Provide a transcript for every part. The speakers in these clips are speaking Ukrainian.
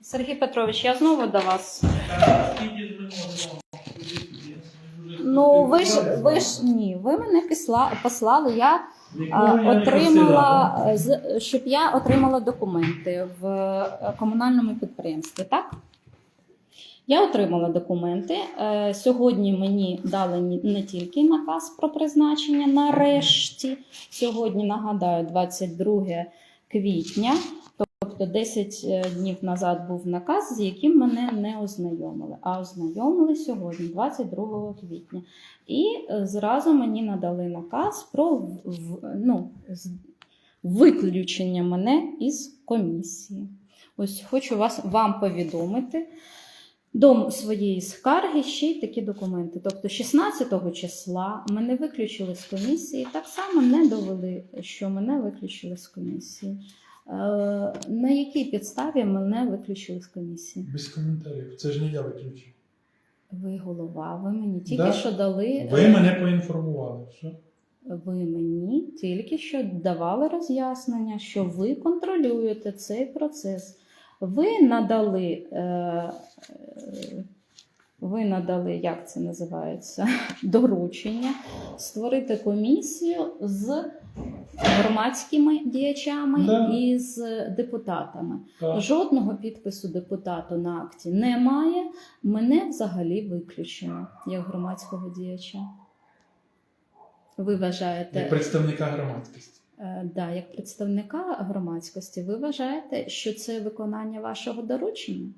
Сергій Петрович, я знову до вас. Ну, ви ж ви ж ні, ви мене післа, послали. Я а, отримала е, з- щоб я отримала документи в е, комунальному підприємстві, так? Я отримала документи. Е, Сьогодні мені дали ні- не тільки наказ про призначення, нарешті. Сьогодні нагадаю, 22 квітня. Тобто 10 е, днів назад був наказ, з яким мене не ознайомили. А ознайомили сьогодні, 22 квітня. І е, зразу мені надали наказ про ну, виключення мене із комісії. Ось хочу вас вам повідомити до своєї скарги ще й такі документи. Тобто, 16 числа мене виключили з комісії, так само не довели, що мене виключили з комісії. Е, На якій підставі мене виключили з комісії? Без коментарів. Це ж не я виключив. Ви голова, ви мені тільки Да. що дали. Ви мене поінформували. Що? Ви мені тільки що давали роз'яснення, що ви контролюєте цей процес. Ви надали, е, е, ви надали, як це називається, доручення створити комісію з громадськими діячами Да. і з депутатами. Так. Жодного підпису депутату на акті немає. Мене взагалі виключено як громадського діяча. Ви вважаєте, Як представника громадськості. е, да, як представника громадськості, ви вважаєте, що це виконання вашого доручення?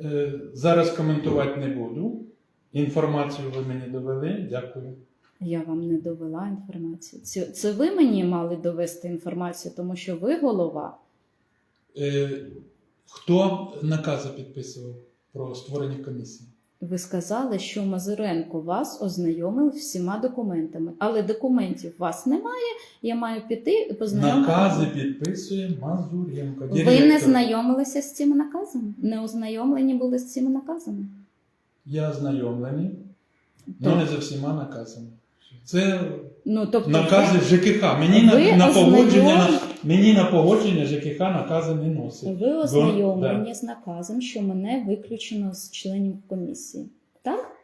Е, Зараз коментувати не буду. Інформацію ви мені довели. Дякую. Я вам не довела інформацію. Це, це ви мені мали довести інформацію, тому що ви голова. Е, Хто накази підписував про створення комісії? Ви сказали, що Мазуренко вас ознайомив всіма документами, але документів у вас немає. Я маю піти і познайомитися. Накази підписує Мазуренко. Ви не знайомилися з цими наказами? Не ознайомлені були з цими наказами? Я ознайомлений, але не за всіма наказами. Це Ну, тобто накази ЖКХ. Мені на, на погодження, на, мені на погодження ЖКХ накази не носить. ви ознайомлені да. з наказом, що мене виключено з членів комісії. Так?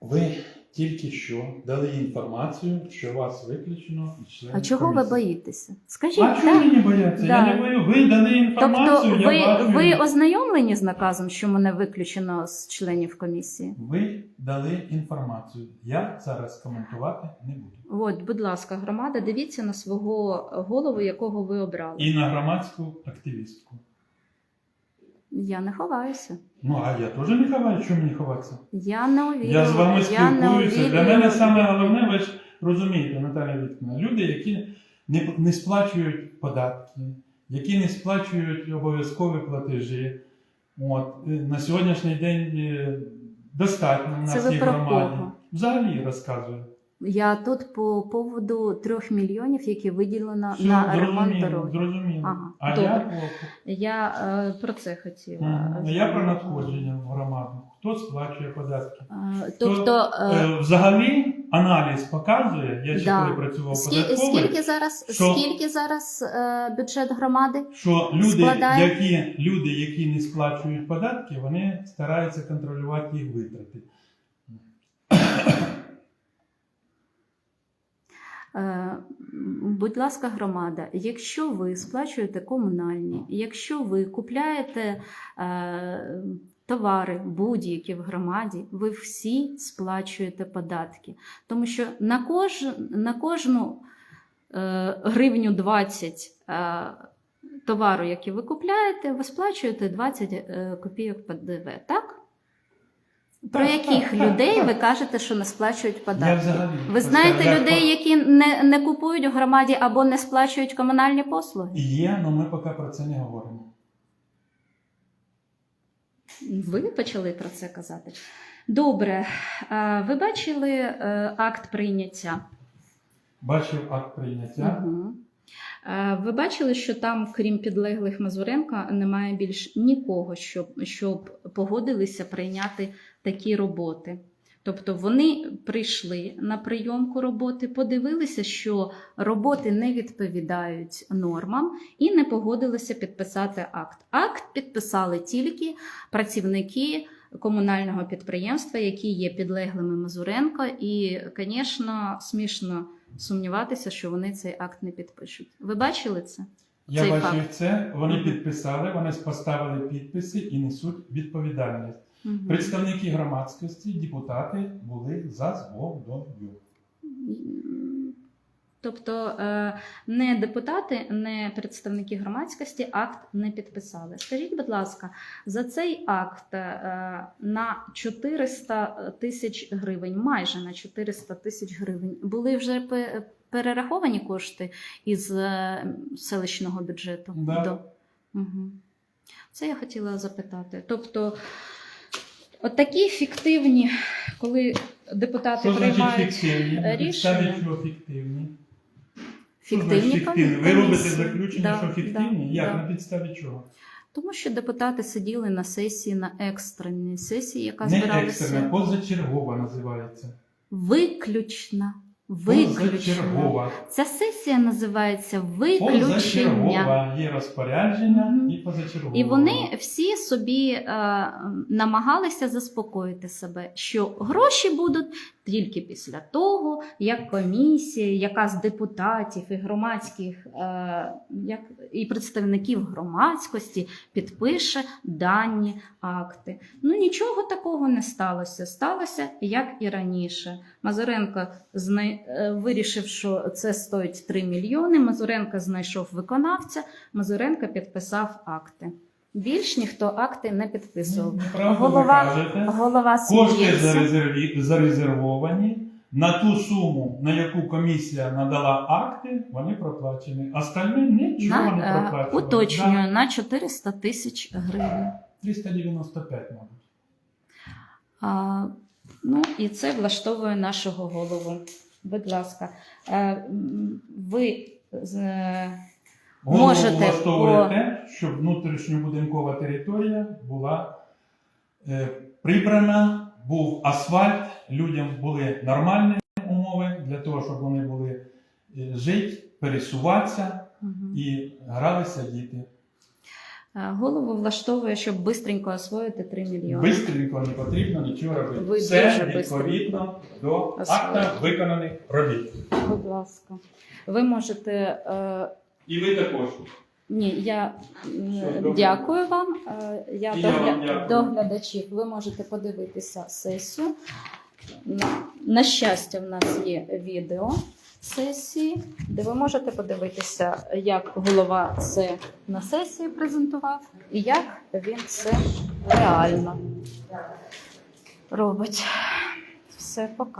Ви тільки що дали інформацію, що вас виключено членів А чого ви комісії. боїтеся? Скажіть, А чого так? мені бояться? Да. Я не бою. Ви дали інформацію, Тобто я ви, бачу. ви ознайомлені з наказом, що мене виключено з членів комісії? Ви дали інформацію. Я зараз коментувати не буду. От, будь ласка, громада, дивіться на свого голову, якого ви обрали. І на громадську активістку. Я не ховаюся. Ну, а я теж не ховаю, чому мені ховатися? Я не увірю. Я з вами спілкуюся. Для мене саме головне, ви ж розумієте, Наталія Вікторівна, люди, які не, не сплачують податки, які не сплачують обов'язкові платежі. От, е, на сьогоднішній день е, достатньо в Це нас ви є про громаді. кого? Взагалі розказую. Я тут по поводу трьох мільйонів, які виділено Все, на ремонт дороги. зрозуміло. Ага, а добре. я, по- Я е, про це хотіла. А я про надходження в громаду. Хто сплачує податки? Е, Тобто, е, Е, Взагалі аналіз показує, я ще Да. коли працював податковий, скільки зараз, що- скільки зараз е, бюджет громади? що люди, складає? які, люди, які не сплачують податки, вони стараються контролювати їх витрати. Будь ласка, громада, якщо ви сплачуєте комунальні, якщо ви купляєте е, товари будь-які в громаді, ви всі сплачуєте податки. Тому що на, кож, на кожну е, гривню 20 е, товару, який ви купляєте, ви сплачуєте 20 е, копійок ПДВ, так? Про Так, яких так, людей так. ви кажете, що не сплачують податки? Я взагалі Ви знаєте я- людей, які не, не купують у громаді або не сплачують комунальні послуги? Є, але ми поки про це не говоримо. Ви почали про це казати. Добре, ви бачили е, акт прийняття? Бачив акт прийняття. Угу. Ви бачили, що там, крім підлеглих Мазуренка, немає більш нікого, щоб, щоб погодилися прийняти такі роботи. Тобто вони прийшли на прийомку роботи, подивилися, що роботи не відповідають нормам, і не погодилися підписати акт. Акт підписали тільки працівники комунального підприємства, які є підлеглими Мазуренко, і, звісно, смішно сумніватися, що вони цей акт не підпишуть. Ви бачили це? Я Цей бачив факт. це, вони підписали, вони поставили підписи і несуть відповідальність. Угу. Представники громадськості, депутати були за згодою. Тобто е, не депутати, не представники громадськості акт не підписали. Скажіть, будь ласка, за цей акт е, на 400 тисяч гривень, майже на 400 тисяч гривень, були вже перераховані кошти із е, селищного бюджету? Да. До. Угу. Це я хотіла запитати. Тобто, от такі фіктивні, коли депутати Що приймають фіктивні? рішення. чого фіктивні? Фіктивні фіктивні? Ви робите заключення, Да, що фіктивні? да, Як? да. На підставі чого? Тому що депутати сиділи на сесії, на екстреній сесії, яка Не збиралася екстерна, позачергова називається. виключна. Виключна. Ця сесія називається виключення. Є розпорядження і позачергова. І вони всі собі е, намагалися заспокоїти себе, що гроші будуть тільки після того, як комісія, яка з депутатів і громадських е, як, і представників громадськості підпише дані акти. Ну нічого такого не сталося. Сталося як і раніше. Мазуренко знай... е, вирішив, що це стоїть 3 мільйони. Мазуренко знайшов виконавця. Мазуренко підписав акти. Більш ніхто акти не підписував. Неправду Голова- ви. Голова Кошти зарезерві- зарезервовані. На ту суму, на яку комісія надала акти, вони проплачені. Остальне нічого не На, е, проплачено. уточнюю на 400 тисяч гривень. Да, 395, мабуть. А, ну і це влаштовує нашого голову. Будь ласка, е, ви е, Голову Можете влаштовує по- щоб внутрішньобудинкова територія була е, прибрана, був асфальт, людям були нормальні умови для того, щоб вони були жити, пересуватися мгм. і гралися діти. Голову влаштовує, щоб швидко освоїти 3 мільйони. Бистренько не потрібно нічого робити. Ви Все дуже відповідно до акта виконаних робіт. Будь ласка, ви можете. Е, І ви також. Ні, я Все, дякую вам. Е, Я, І до, я вам дякую. до глядачів. Ви можете подивитися сесію. На, на щастя, в нас є відео сесії, де ви можете подивитися, як голова це на сесії презентував і як він це реально робить. Все, пока.